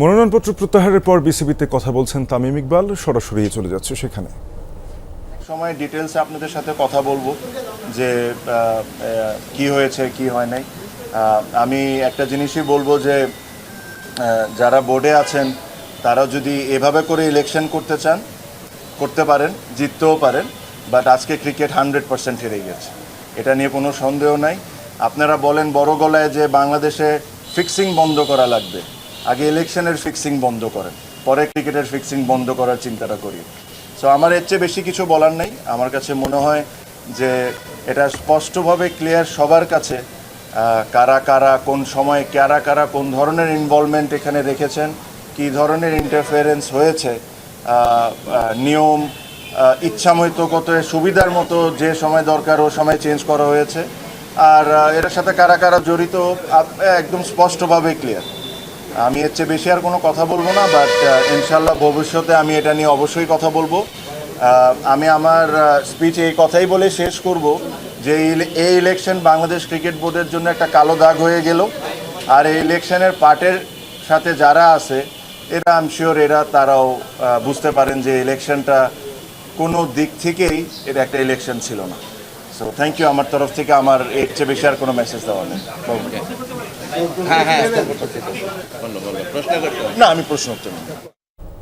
মনোনয়নপত্র প্রত্যাহারের পর বিসিবিতে কথা বলছেন তামিম ইকবাল, সরাসরি চলে যাচ্ছে সেখানে। সময় ডিটেলসে আপনাদের সাথে কথা বলব যে কি হয়েছে, কি হয় নাই। আমি একটা জিনিসই বলব যে যারা বোর্ডে আছেন তারা যদি এভাবে করে ইলেকশন করতে চান, করতে পারেন, জিততেও পারেন বাট আজকে ক্রিকেট হান্ড্রেড পার্সেন্ট হেরে গেছে। এটা নিয়ে কোনো সন্দেহ নাই। আপনারা বলেন বড় গলায় যে বাংলাদেশে ফিক্সিং বন্ধ করা লাগবে। আগে ইলেকশনের ফিক্সিং বন্ধ করেন, পরে ক্রিকেটের ফিক্সিং বন্ধ করার চিন্তাটা করি। সো আমার এর চেয়ে বেশি কিছু বলার নেই। আমার কাছে মনে হয় যে, এটা স্পষ্টভাবে ক্লিয়ার সবার কাছে কারা কারা, কোন সময়ে কারা কারা, কোন ধরনের ইনভলভমেন্ট এখানে রেখেছেন, কী ধরনের ইন্টারফারেন্স হয়েছে নিয়ম ইচ্ছামতো কত সুবিধার মতো যে সময় দরকার, ও সময় চেঞ্জ করা হয়েছে। আর এটার সাথে কারা কারা জড়িত একদম স্পষ্টভাবে ক্লিয়ার আমি এর চেয়ে বেশি আর কোনো কথা বলব না বাট ইনশাল্লাহ ভবিষ্যতে আমি এটা নিয়ে অবশ্যই কথা বলব। আমি আমার স্পিচ এই কথাই বলে শেষ করব যে এই ইলেকশন বাংলাদেশ ক্রিকেট বোর্ডের জন্য একটা কালো দাগ হয়ে গেল। আর এই ইলেকশনের পার্টের সাথে যারা আছে, এরা আম শিওর এরা, তারাও বুঝতে পারেন যে ইলেকশনটা কোনো দিক থেকেই এটা একটা ইলেকশন ছিল না। সো থ্যাংক ইউ আমার তরফ থেকে আমার এর চেয়ে বেশি আর কোনো মেসেজ দেওয়া নেই হ্যাঁ হ্যাঁ না আমি প্রশ্ন উত্তর নেই